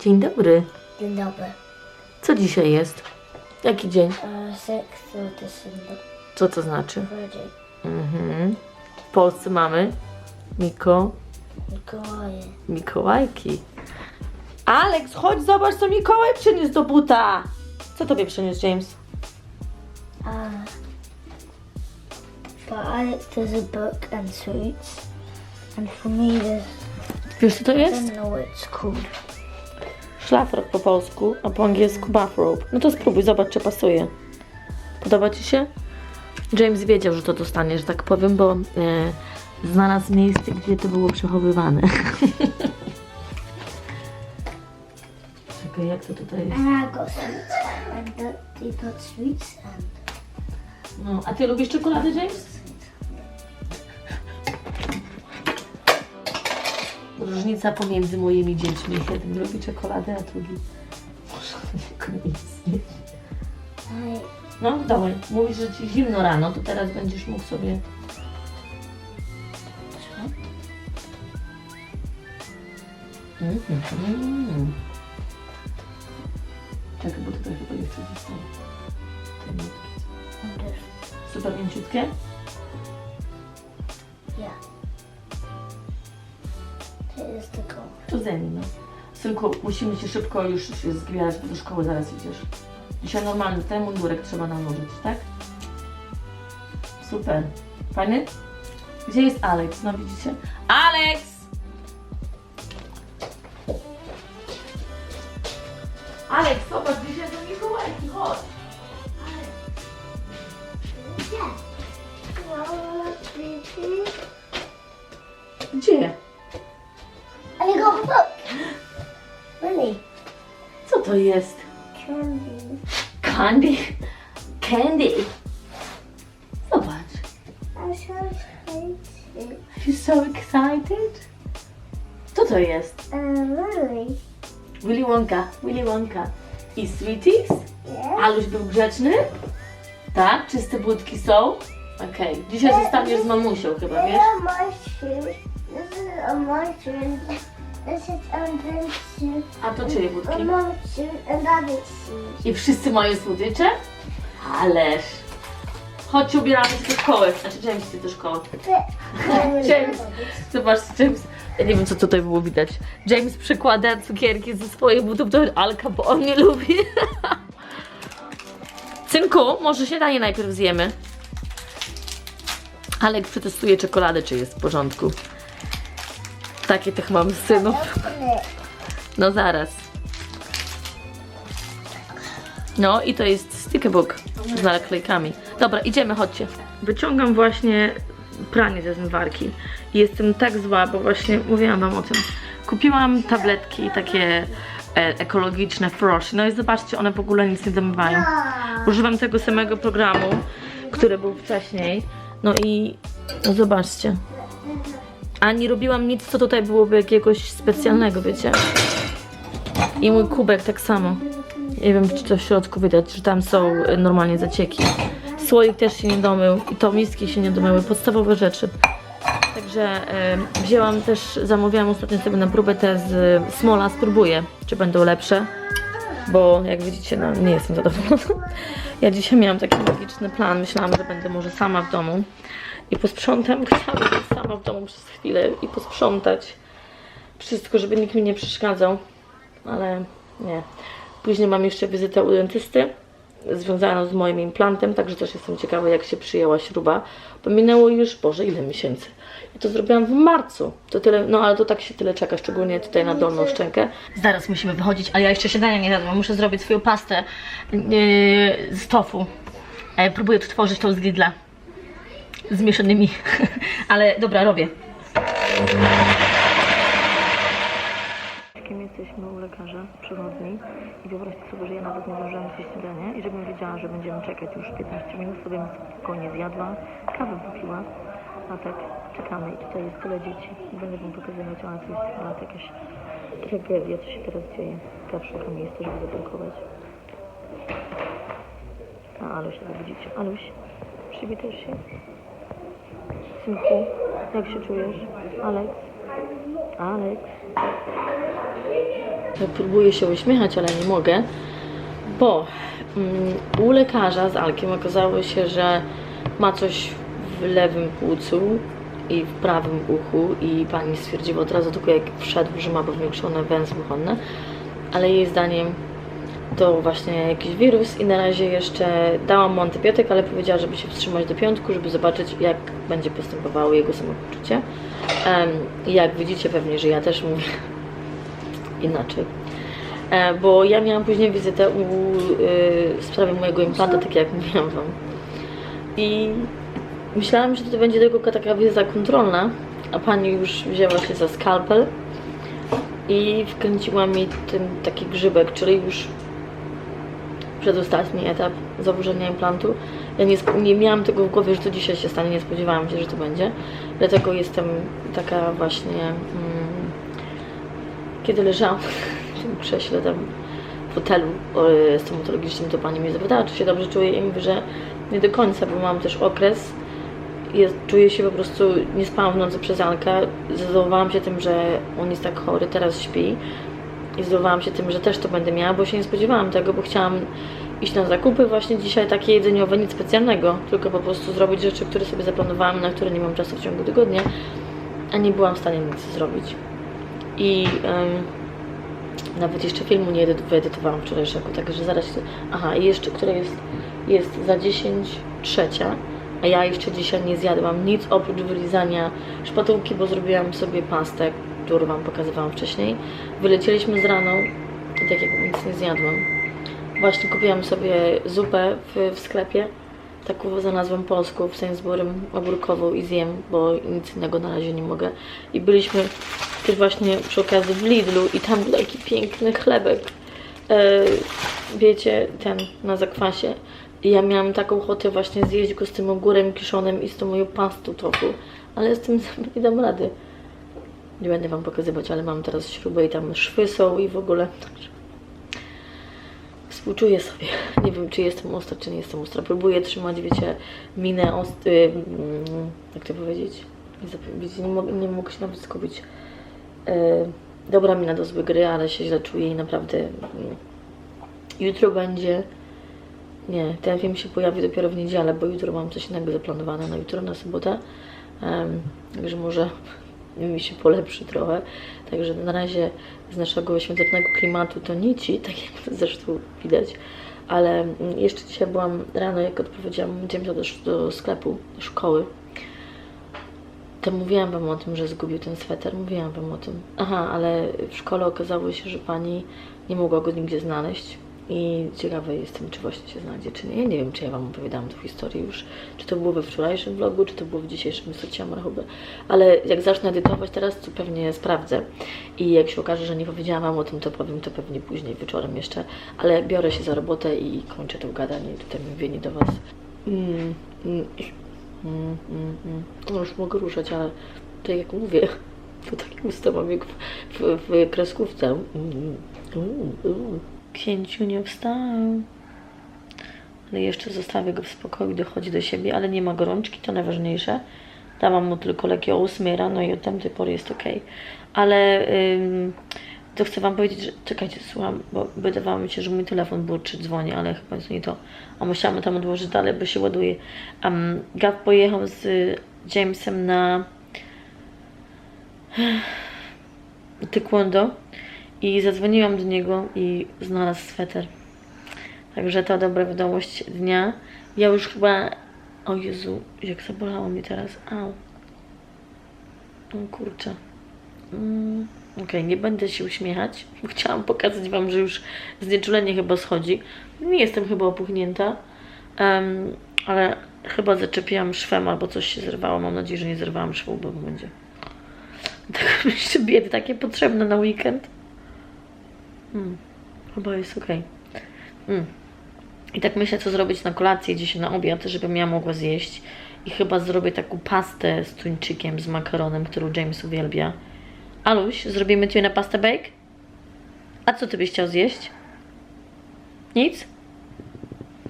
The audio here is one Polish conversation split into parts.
Dzień dobry. Dzień dobry. Co dzisiaj jest? Jaki dzień? 6th of December. Co to znaczy? Mhm. W Polsce mamy Miko, Mikołaje. Mikołajki. Alex, chodź zobacz, co Mikołaj przyniósł do buta. Co tobie przyniósł, James? Uh, for Alex there's a book and sweets. And for me there's, Wiesz, co to I jest? don't know what it's called. Szlafrok po polsku, a po angielsku bathrobe. No to spróbuj, zobacz, czy pasuje. Podoba ci się? James wiedział, że to dostanie, że tak powiem, bo e, znalazł miejsce, gdzie to było przechowywane. Czekaj, jak to tutaj jest? And I got sweets. And that he got sweets and No, a ty lubisz czekoladę, James? Różnica pomiędzy moimi dziećmi. Jeden lubi czekoladę, a drugi może. I, No, dawaj. Mówisz, że ci zimno rano, to teraz będziesz mógł sobie... Mhm. Czekaj, bo tutaj chyba jeszcze zostało. Super mięciutkie? The goal. To no. Synku, musimy się szybko już się zbierać, bo do szkoły zaraz idziesz. Dzisiaj normalny ten mundurek trzeba nałożyć, tak? Super. Fajny? Gdzie jest Alex? No widzicie? Alex! Alex, zobacz, dzisiaj do Mikołajki, chodź. Gdzie? And Book. Really? Co to jest? Candy. Candy. Candy. Zobacz. I'm so excited. Are you so excited? Co to jest? Um, really? Willy Wonka. Willy Wonka. I Sweeties? Yeah. Aluś był grzeczny? Tak? Czyste budki są? Okej. Dzisiaj zostaniesz z mamusią chyba, wiesz? are my shoes. This is my shoe. A to czyje daddy's shoe. I wszyscy mają słodycze? Ależ. Chodź, ubieramy się do szkoły. Znaczy, James idzie do szkoły. James. Zobaczcie, James. Ja nie wiem, co tutaj było widać. James przykłada cukierki ze swoich butów do Alka, bo on nie lubi. Synku, może śniadanie najpierw zjemy. Alek przetestuje czekoladę, czy jest w porządku. Takie tych mam synów. No zaraz. No i to jest stickbook z naklejkami. Dobra, idziemy, chodźcie. Wyciągam właśnie pranie ze zmywarki. Jestem tak zła, bo właśnie mówiłam wam o tym. Kupiłam tabletki takie e, ekologiczne, Frosh. No i zobaczcie, one w ogóle nic nie domywają. Używam tego samego programu, który był wcześniej. No i no zobaczcie. A nie robiłam nic, co tutaj byłoby jakiegoś specjalnego, wiecie? I mój kubek tak samo. Nie wiem, czy to w środku widać, że tam są normalnie zacieki. Słoik też się nie domył i to miski się nie domyły, podstawowe rzeczy. Także y, wzięłam też, zamówiłam ostatnio sobie na próbę te z y, Smola, spróbuję, czy będą lepsze. Bo jak widzicie, no, nie jestem zadowolona. Ja dzisiaj miałam taki magiczny plan, myślałam, że będę może sama w domu. I posprzątam, chciałam być sama w domu przez chwilę i posprzątać wszystko, żeby nikt mi nie przeszkadzał, ale nie. Później mam jeszcze wizytę u dentysty związaną z moim implantem, także też jestem ciekawa, jak się przyjęła śruba. Bo minęło już, Boże, ile miesięcy. Ja to zrobiłam w marcu. To tyle, no ale to tak się tyle czeka, szczególnie tutaj na dolną szczękę. Zaraz musimy wychodzić, a ja jeszcze śniadania nie jadłam. Muszę zrobić swoją pastę yy, z tofu. E, próbuję tu tworzyć tą z Lidla. Z mieszanymi. ale dobra, robię. Kim jesteśmy u lekarza, przychodni i wyobraźcie sobie, że ja nawet nie zdążyłam zjeść śniadanie i żebym wiedziała, że będziemy czekać już 15 minut, sobie spokojnie zjadła, kawę wypiła, a tak czekamy i tutaj jest tyle dzieci będę wam pokazywać, ale to jest chyba jakaś tragedia, co się teraz dzieje. Ja szukam miejsca, żeby zatankować. A Aluś, widzicie, Aluś, przywitasz się? Synku, jak się czujesz? Aleks? Ja próbuję się uśmiechać, ale nie mogę, bo mm, u lekarza z Alkiem okazało się, że ma coś w lewym płucu i w prawym uchu i pani stwierdziła od razu tylko jak wszedł, że ma powiększone węzły chłonne, ale jej zdaniem to właśnie jakiś wirus i na razie jeszcze dałam mu antybiotyk, ale powiedziała, żeby się wstrzymać do piątku, żeby zobaczyć jak będzie postępowało jego samopoczucie. I jak widzicie pewnie, że ja też mówię inaczej. E, bo ja miałam później wizytę u, y, w sprawie mojego implanta, tak jak mówiłam wam. I myślałam, że to będzie tylko taka wizyta kontrolna, a pani już wzięła się za skalpel i wkręciła mi ten taki grzybek, czyli już przedostatni etap założenia implantu. Ja nie, nie miałam tego w głowie, że to dzisiaj się stanie, nie spodziewałam się, że to będzie. Dlatego jestem taka właśnie. Mm, kiedy leżałam w tym krześle tam w fotelu stomatologicznym, to pani mnie zapytała, czy się dobrze czuję i mówię, że nie do końca, bo mam też okres. Jest, czuję się po prostu, nie spałam w nocy przez Alka, zdecydowałam się tym, że on jest tak chory, teraz śpi i zdecydowałam się tym, że też to będę miała, bo się nie spodziewałam tego, bo chciałam iść na zakupy właśnie dzisiaj takie jedzeniowe, nic specjalnego, tylko po prostu zrobić rzeczy, które sobie zaplanowałam, na które nie mam czasu w ciągu tygodnia, a nie byłam w stanie nic zrobić. I nawet jeszcze filmu nie edyt- wyedytowałam wczorajszego, także zaraz się... Aha, i jeszcze, która jest, jest za 10 trzecia, a ja jeszcze dzisiaj nie zjadłam nic oprócz wylizania szpatułki, bo zrobiłam sobie pastę, którą Wam pokazywałam wcześniej. Wylecieliśmy z rano i tak jak nic nie zjadłam. Właśnie kupiłam sobie zupę w, w sklepie, taką znalazłam polską w Sainsburym, ogórkową i zjem, bo nic innego na razie nie mogę. I byliśmy też właśnie przy okazji w Lidlu i tam był taki piękny chlebek, e, wiecie, ten na zakwasie. I ja miałam taką ochotę właśnie zjeść go z tym ogórem kiszonym i z tą moją pastą tofu, ale z tym nie dam rady. Nie będę Wam pokazywać, ale mam teraz śrubę i tam szwy są i w ogóle. Współczuję sobie. Nie wiem, czy jestem ostra, czy nie jestem ostra. Próbuję trzymać, wiecie, minę ostry, mm, jak to powiedzieć? Nie, mogę, nie mogę się nawet skupić. E, dobra mina do złej gry, ale się źle czuję i naprawdę mm, jutro będzie nie, ten film się pojawi dopiero w niedzielę, bo jutro mam coś innego zaplanowane na jutro, na sobotę. Także może mi się polepszy trochę. Także na razie z naszego świątecznego klimatu to nici, tak jak zresztą widać. Ale mm, jeszcze dzisiaj byłam rano, jak odpowiedziałam Jamesa do, do sklepu, do szkoły. To mówiłam wam o tym, że zgubił ten sweter, mówiłam wam o tym. Aha, ale w szkole okazało się, że pani nie mogła go nigdzie znaleźć. I ciekawa jestem, czy właśnie się znajdzie, czy nie. Nie wiem, czy ja wam opowiadałam tę historię już. Czy to było we wczorajszym vlogu, czy to było w dzisiejszym, straciłam rachubę. Ale jak zacznę edytować teraz, to pewnie sprawdzę. I jak się okaże, że nie powiedziałam wam o tym, to powiem to pewnie później, wieczorem jeszcze. Ale biorę się za robotę i kończę to gadanie tutaj mówienie do was. Mm, mm, mm, mm, mm. Już mogę ruszać, ale tak jak mówię, to takie usta mam jak w, w, w kreskówce. Mm, mm, mm. Księciu nie wstał. Ale jeszcze zostawię go w spokoju, dochodzi do siebie, ale nie ma gorączki, to najważniejsze. Dałam mu tylko leki o 8 rano i od tamtej pory jest ok. Ale ym, to chcę Wam powiedzieć, że czekajcie, słucham, bo wydawało mi się, że mój telefon był czy dzwoni, ale chyba jest nie to. A musiałam tam odłożyć dalej, bo się ładuje. Um, Gav pojechał z Jamesem na taekwondo i zadzwoniłam do niego i znalazł sweter. Także to dobra wiadomość dnia. Ja już chyba... O Jezu, jak zabolało mnie teraz. Au. O kurczę. Mm, Okej, nie będę się uśmiechać. Chciałam pokazać Wam, że już znieczulenie chyba schodzi. Nie jestem chyba opuchnięta, Em, ale chyba zaczepiłam szwem albo coś się zerwało. Mam nadzieję, że nie zerwałam szwu, bo będzie. Tak, jeszcze biedy takie potrzebne na weekend. Hmm, chyba jest okej. Mm. I tak myślę, co zrobić na kolację, dzisiaj na obiad, żebym ja mogła zjeść. I chyba zrobię taką pastę z tuńczykiem, z makaronem, którą James uwielbia. Aluś, zrobimy na pastę bake? A co ty byś chciał zjeść? Nic?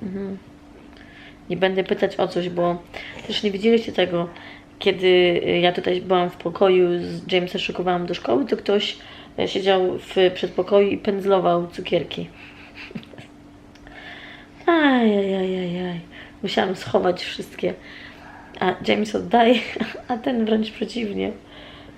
Mhm. Nie będę pytać o coś, bo też nie widzieliście tego, kiedy y, ja tutaj byłam w pokoju z Jamesem, szykowałam do szkoły, to ktoś siedział w przedpokoju i pędzlował cukierki. Ajajajajaj. Musiałam schować wszystkie. A James oddaje, a ten wręcz przeciwnie.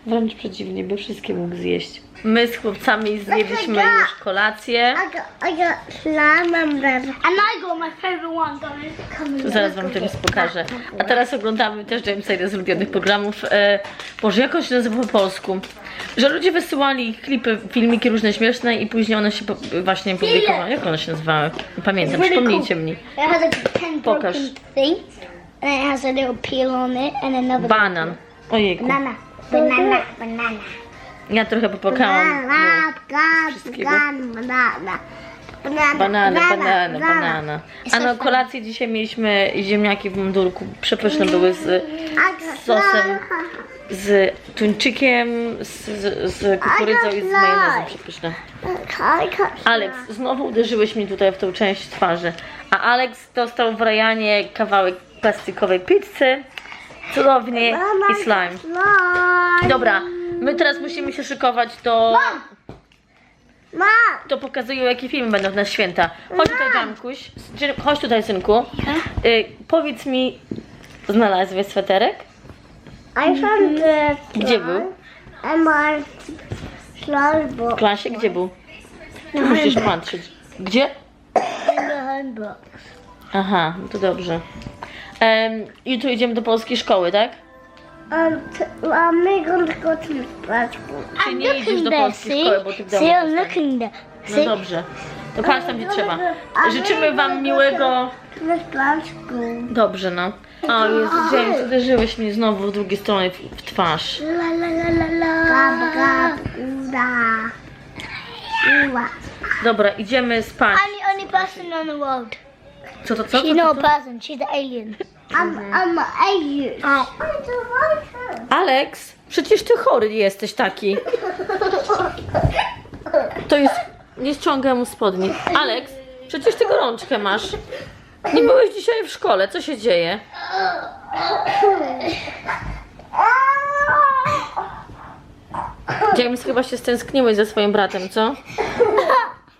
Wręcz przeciwnie, by wszystkie mógł zjeść. My z chłopcami zjedliśmy już kolację. I got, I got slime and then. And I got my favorite one, guys. Come To zaraz wam też pokażę. A teraz oglądamy też Jamesa jeden z ulubionych programów. E, Boże, jak on się nazywa po polsku? Że ludzie wysyłali klipy, filmiki różne śmieszne i później one się po, właśnie publikowały. Jak one się nazywały? Nie pamiętam, Really przypomnijcie mi. It has a ten Pokaż. thing, and it has a little peel on it, and another. Banan. Ojejku. Banana. Banana. Banana. Ja trochę popłakałam. No. Banana. Banana. Banana. Banana, banana, banana. A no kolację dzisiaj mieliśmy ziemniaki w mundurku. Przepyszne były z sosem, z tuńczykiem, z, z, z kukurydzą i z majonezem. Przepyszne. Alex, znowu uderzyłeś mi tutaj w tą część twarzy. A Alex dostał w Rajanie kawałek plastikowej pizzy. Cudownie i slime. Dobra, my teraz musimy się szykować do... To pokazują jakie filmy będą na święta. Chodź tutaj, Jamkuś. Czy- Chodź tutaj, synku. Y, powiedz mi, znalazłeś sweterek? I found the. Gdzie był? W klasie? Gdzie był? Tu musisz patrzeć. Gdzie? In the book. Aha, to dobrze. Um, jutro idziemy do polskiej szkoły, tak? I'm going to go to school. Czy nie idziesz do polskiej szkoły, bo ty w domu See, I'm zostaniesz? looking there. No See, dobrze. To patrz tam, gdzie trzeba. Życzymy wam miłego... to the. Dobrze, no. O Jezu, James, uderzyłeś mnie znowu z drugiej strony w, w twarz. La la la la la. Gab, gab, uda. Uwa. Dobra, idziemy spać. I'm the only person on the world. Co to, co? co, She's not a co? person, she's an alien. I'm, I'm. Oh. Alex, przecież ty chory jesteś taki. To jest... Nie ściągaj mu spodni. Alex, przecież ty gorączkę masz. Nie byłeś dzisiaj w szkole, co się dzieje? James, chyba się stęskniłeś za swoim bratem, co?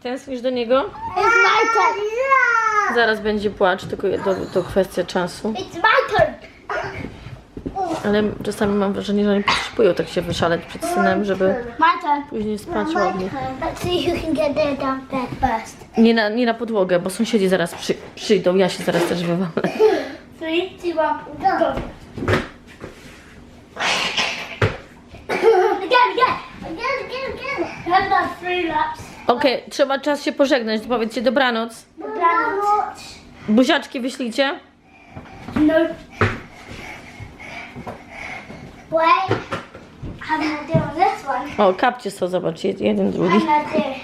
Tęsknisz do niego? It's my turn. Zaraz będzie płacz, tylko to, to kwestia czasu. It's my turn. Ale czasami mam wrażenie, że oni potrzebują tak się wyszaleć przed synem, żeby My turn. później spać ładnie. Let's see who can get there down there first. Nie na, nie na podłogę, bo sąsiedzi zaraz przy, przyjdą, ja się zaraz też wywalę. Three, two, one, go. again, again. Again, again, again. Have that three laps. Okej, trzeba czas się pożegnać, powiedzcie dobranoc. Dobranoc. Buziaczki wyślijcie. No. Wait. I'm gonna do this one. O, kapcie są, zobaczcie, jeden, drugi. I'm gonna do